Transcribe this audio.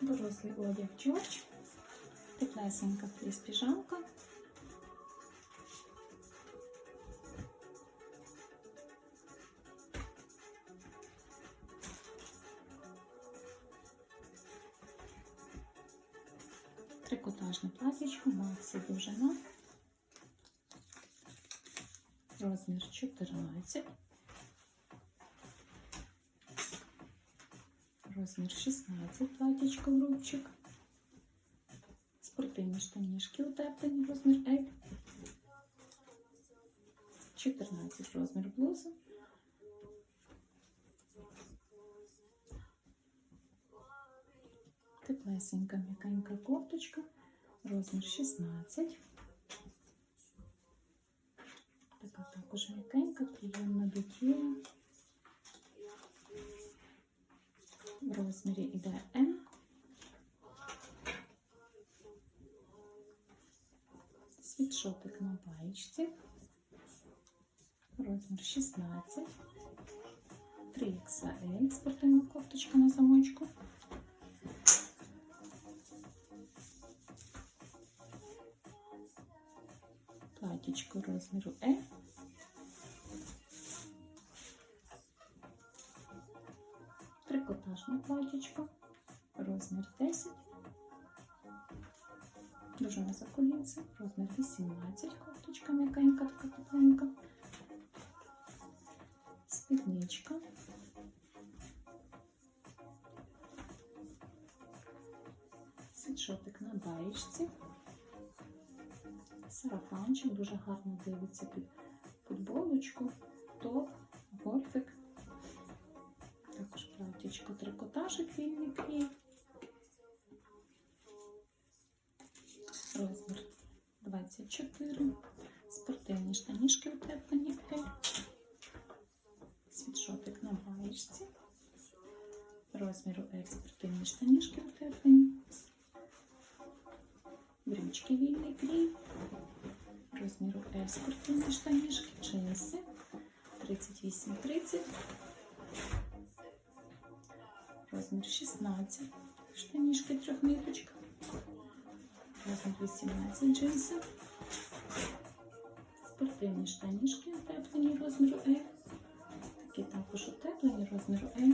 Дорослий одяг Джордж. Теплесенька фліс піжамка. Трикотажне платічко, Максі довжина. Розмір 14. Розмір 16, платічко в рубчик. Спортивні штанішки утеплені, розмір L. 14 розмір блузи. Теплесенька м'якенька кофточка, розмір 16. Така також м'якенька, приємна до тіла. В розмірі іде М. Світшотик на баєчці. Розмір 16. 3XL. Спортивна кофточка на замочку. Платічко розміру L. Трикотажне платічко, розмір 10. Дуже за колінце, розмір 18, кофточка м'якенька, така тепленька. Спідничка. Світшотик на баєчці. Сарафанчик дуже гарно дивиться під футболочку, топ, гольфик. Також платічко трикотажик вільний крій. Розмір 24. Спортивні штанішки утеплені. Світшотик на баєчці. Розміру L спортивні штанішки утеплені. Брючки вільний крій. Розміру L спортивні штанішки, джинси. 38-30. Розмір 16. Штанішки трьохниточка. Розмір 18 джинси. Спортивні штанішки утеплені розміру L. Такі також утеплені розміру L.